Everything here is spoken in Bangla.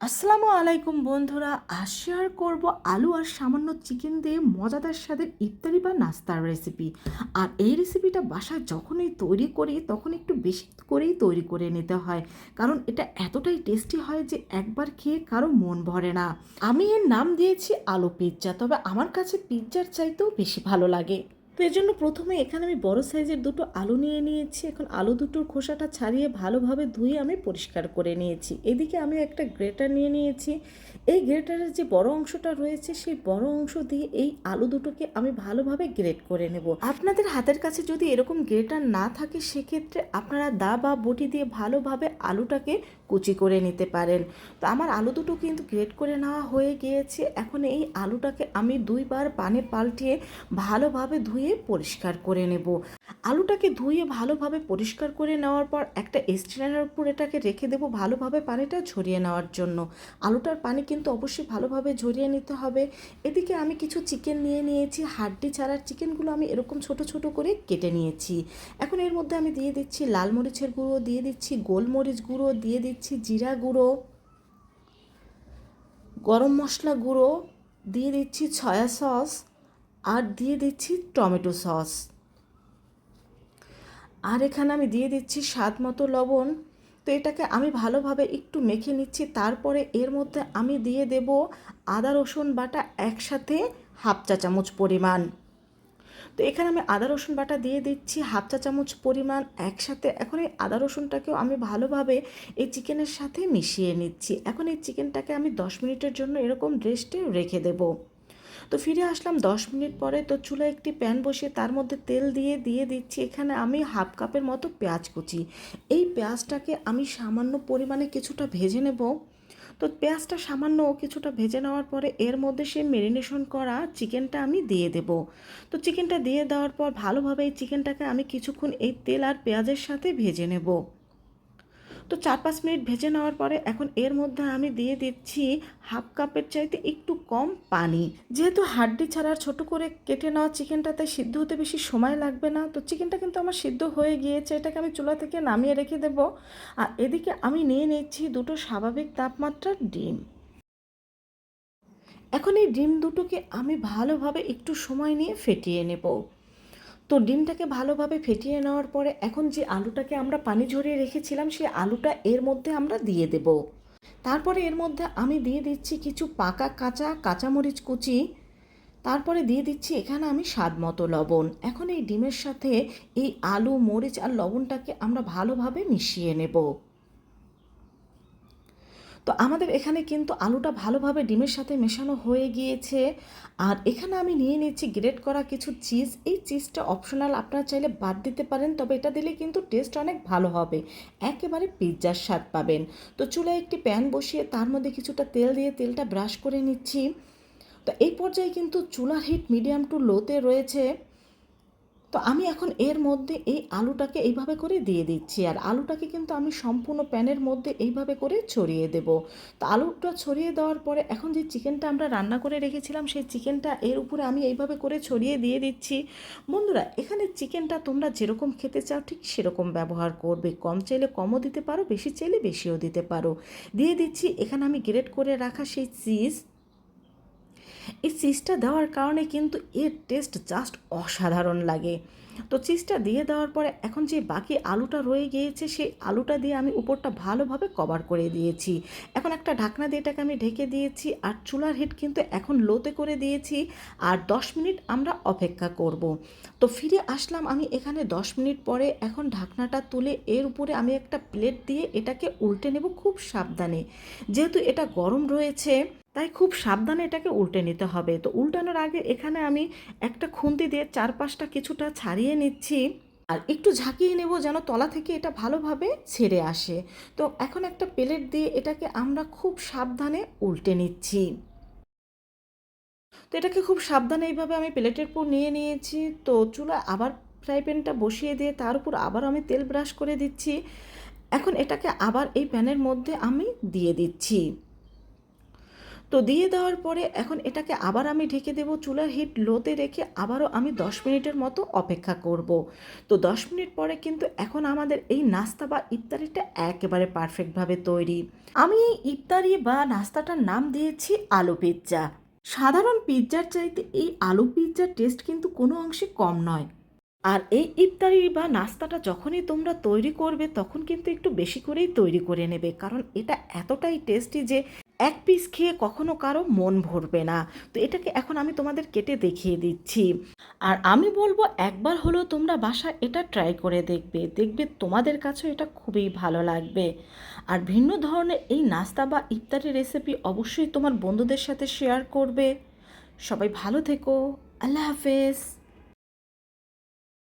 আসসালামু আলাইকুম বন্ধুরা আজ শেয়ার করব আলু আর সামান্য চিকেন দিয়ে মজাদার স্বাদের ইফতারি বা নাস্তার রেসিপি আর এই রেসিপিটা বাসায় যখনই তৈরি করি, তখন একটু বেশি করেই তৈরি করে নিতে হয়। কারণ এটা এতটাই টেস্টি হয় যে একবার খেয়ে কারও মন ভরে না। আমি এর নাম দিয়েছি আলু পিৎজা তবে আমার কাছে পিৎজার চাইতেও বেশি ভালো লাগে। তো এর জন্য প্রথমে এখানে আমি বড় সাইজের দুটো আলু নিয়ে নিয়েছি। এখন আলু দুটোর খোসাটা ছাড়িয়ে ভালোভাবে ধুয়ে আমি পরিষ্কার করে নিয়েছি। এদিকে আমি একটা গ্রেটার নিয়ে নিয়েছি। এই গ্রেটারের যে বড় অংশটা রয়েছে, সেই বড় অংশ দিয়ে এই আলু দুটোকে আমি ভালোভাবে গ্রেট করে নেব। আপনাদের হাতের কাছে যদি এরকম গ্রেটার না থাকে, সেক্ষেত্রে আপনারা দা বা বটি দিয়ে ভালোভাবে আলুটাকে কুচি করে নিতে পারেন। তো আমার আলু দুটো কিন্তু গ্রেট করে নেওয়া হয়ে গিয়েছে। এখন এই আলুটাকে আমি দুইবার পানে পাল্টিয়ে ভালোভাবে ধুয়ে পরিষ্কার করে নেব। আলুটাকে ধুয়ে ভালোভাবে পরিষ্কার করে নেওয়ার পর একটা স্ট্রেনারের উপর এটাকে রেখে দেবো ভালোভাবে পানিটা ঝরিয়ে নেওয়ার জন্য। আলুটার পানি কিন্তু অবশ্যই ভালোভাবে ঝরিয়ে নিতে হবে। এদিকে আমি কিছু চিকেন নিয়ে নিয়েছি, হাড্ডি ছাড়ার চিকেনগুলো আমি এরকম ছোট ছোট করে কেটে নিয়েছি। এখন এর মধ্যে আমি দিয়ে দিচ্ছি লাল মরিচের গুঁড়ো, দিয়ে দিচ্ছি গোলমরিচ গুঁড়ো, দিয়ে দিচ্ছি জিরা গুঁড়ো, গরম মশলা গুঁড়ো, দিয়ে দিচ্ছি সয়া সস আর দিয়ে দিচ্ছি টমেটো সস। আর এখানে আমি দিয়ে দিচ্ছি স্বাদ মতো লবণ। তো এটাকে আমি ভালোভাবে একটু মেখে নিচ্ছি, তারপরে এর মধ্যে আমি দিয়ে দেব আদা, রসুন বাটা একসাথে হাফ চা চামচ পরিমাণ। তো এখানে আমি আদা, রসুন বাটা দিয়ে দিচ্ছি হাফ চা চামচ পরিমাণ একসাথে। এখন এই আদা, রসুনটাকেও আমি ভালোভাবে এই চিকেনের সাথে মিশিয়ে নিচ্ছি। এখন এই চিকেনটাকে আমি দশ মিনিটের জন্য এরকম রেস্টে রেখে দেবো। তো ফিরে আসলাম দশ মিনিট পরে। তো চুলায় একটি প্যান বসিয়ে তার মধ্যে তেল দিয়ে দিয়ে দিচ্ছি। এখানে আমি হাফ কাপের মতো পেঁয়াজ কুচি। এই পেঁয়াজটাকে আমি সামান্য পরিমাণে কিছুটা ভেজে নেব। তো পেঁয়াজটা সামান্য কিছুটা ভেজে নেওয়ার পরে এর মধ্যে সে মেরিনেশন করা চিকেনটা আমি দিয়ে দেব। তো চিকেনটা দিয়ে দেওয়ার পর ভালোভাবে এই চিকেনটাকে আমি কিছুক্ষণ এই তেল আর পেঁয়াজের সাথে ভেজে নেব। তো চার পাঁচ মিনিট ভেজে নেওয়ার পরে এখন এর মধ্যে আমি দিয়ে দিচ্ছি হাফ কাপের চাইতে একটু কম পানি। যেহেতু হাড্ডি ছাড়া ছোট করে কেটে নেওয়া চিকেনটাতে সিদ্ধ হতে বেশি সময় লাগবে না, তো চিকেনটা কিন্তু আমার সিদ্ধ হয়ে গিয়েছে, এটাকে আমি চুলা থেকে নামিয়ে রেখে দেব। আর এদিকে আমি নিয়ে নিচ্ছি দুটো স্বাভাবিক তাপমাত্রার ডিম। এখন এই ডিম দুটোকে আমি ভালোভাবে একটু সময় নিয়ে ফেটিয়ে নেব। তো ডিমটাকে ভালোভাবে ফেটিয়ে নেওয়ার পরে এখন যে আলুটাকে আমরা পানি ঝরিয়ে রেখেছিলাম, সেই আলুটা এর মধ্যে আমরা দিয়ে দেব। তারপরে এর মধ্যে আমি দিয়ে দিচ্ছি কিছু পাকা কাঁচা কাঁচামরিচ কুচি। তারপরে দিয়ে দিচ্ছি এখানে আমি স্বাদ মতো লবণ। এখন এই ডিমের সাথে এই আলু, মরিচ আর লবণটাকে আমরা ভালোভাবে মিশিয়ে নেব। তো আমাদের এখানে কিন্তু আলুটা ভালোভাবে ডিমের সাথে মেশানো হয়ে গিয়েছে। আর এখানে আমি নিয়ে নিচ্ছি গ্রেট করা কিছু চিজ। এই চিজটা অপশনাল আপনারা চাইলে বাদ দিতে পারেন, তবে এটা দিলে কিন্তু টেস্ট অনেক ভালো হবে। একেবারে পিৎজার স্বাদ পাবেন। তো চুলায় একটি প্যান বসিয়ে তার মধ্যে কিছুটা তেল দিয়ে তেলটা ব্রাশ করে নিচ্ছি। তো এই পর্যায়ে কিন্তু চুলার হিট মিডিয়াম টু লোতে রয়েছে। তো আমি এখন এর মধ্যে এই আলুটাকে এইভাবে করে দিয়ে দিচ্ছি। আর আলুটাকে কিন্তু আমি সম্পূর্ণ প্যানের মধ্যে এইভাবে করে ছড়িয়ে দেব। তো আলুটা ছড়িয়ে দেওয়ার পরে এখন যে চিকেনটা আমরা রান্না করে রেখেছিলাম, সেই চিকেনটা এর উপরে আমি এইভাবে করে ছড়িয়ে দিয়ে দিচ্ছি। বন্ধুরা, এখানে চিকেনটা তোমরা যেরকম খেতে চাও ঠিক সেরকম ব্যবহার করবে। কম চাইলে কমও দিতে পারো, বেশি চাইলে বেশিও দিতে পারো। দিয়ে দিচ্ছি, এখানে আমি গ্রেট করে রাখা সেই চিজ এই চিজটা দেওয়ার কারণে কিন্তু এর টেস্ট জাস্ট অসাধারণ লাগে। তো চিজটা দিয়ে দেওয়ার পরে এখন যে বাকি আলুটা রয়ে গিয়েছে, সেই আলুটা দিয়ে আমি উপরটা ভালোভাবে কভার করে দিয়েছি। এখন একটা ঢাকনা দিয়ে এটাকে আমি ঢেকে দিয়েছি আর চুলার হিট কিন্তু এখন লোতে করে দিয়েছি আর দশ মিনিট আমরা অপেক্ষা করব। তো ফিরে আসলাম আমি এখানে দশ মিনিট পরে। এখন ঢাকনাটা তুলে এর উপরে আমি একটা প্লেট দিয়ে এটাকে উল্টে নেব খুব সাবধানে। যেহেতু এটা গরম রয়েছে তাই খুব সাবধানে এটাকে উল্টে নিতে হবে। তো উল্টানোর আগে এখানে আমি একটা খুন্তি দিয়ে চারপাশটা কিছুটা ছাড়িয়ে নিচ্ছি আর একটু ঝাঁকিয়ে নেব যেন তলা থেকে এটা ভালোভাবে ছেড়ে আসে। তো এখন একটা প্লেট দিয়ে এটাকে আমরা খুব সাবধানে উল্টে নিচ্ছি। তো এটাকে খুব সাবধানে এইভাবে আমি প্লেটের উপর নিয়ে নিয়েছি। তো চুলা আবার ফ্রাই প্যানটা বসিয়ে দিয়ে তার উপর আবার আমি তেল ব্রাশ করে দিচ্ছি। এখন এটাকে আবার এই প্যানের মধ্যে আমি দিয়ে দিচ্ছি। তো দিয়ে দেওয়ার পরে এখন এটাকে আবার আমি ঢেকে দেবো চুলার হিট লোতে রেখে আবারও আমি দশ মিনিটের মতো অপেক্ষা করব। তো দশ মিনিট পরে কিন্তু এখন আমাদের এই নাস্তা বা ইফতারিটা একেবারে পারফেক্টভাবে তৈরি। আমি এই ইফতারি বা নাস্তাটার নাম দিয়েছি আলু পিৎজা সাধারণ পিৎজার চাইতে এই আলু পিৎজার টেস্ট কিন্তু কোনো অংশে কম নয়। আর এই ইফতারি বা নাস্তাটা যখনই তোমরা তৈরি করবে তখন কিন্তু একটু বেশি করেই তৈরি করে নেবে। কারণ এটা এতটাই টেস্টি যে এক পিস খেয়ে কখনো কারও মন ভরবে না। তো এটাকে এখন আমি তোমাদের কেটে দেখিয়ে দিচ্ছি। আর আমি বলব একবার হলেও তোমরা বাসা এটা ট্রাই করে দেখবে। দেখবে তোমাদের কাছেও এটা খুবই ভালো লাগবে। আর ভিন্ন ধরনের এই নাস্তা বা ইফতারি রেসিপি অবশ্যই তোমার বন্ধুদের সাথে শেয়ার করবে। সবাই ভালো থেকো। আল্লাহ হাফেজ।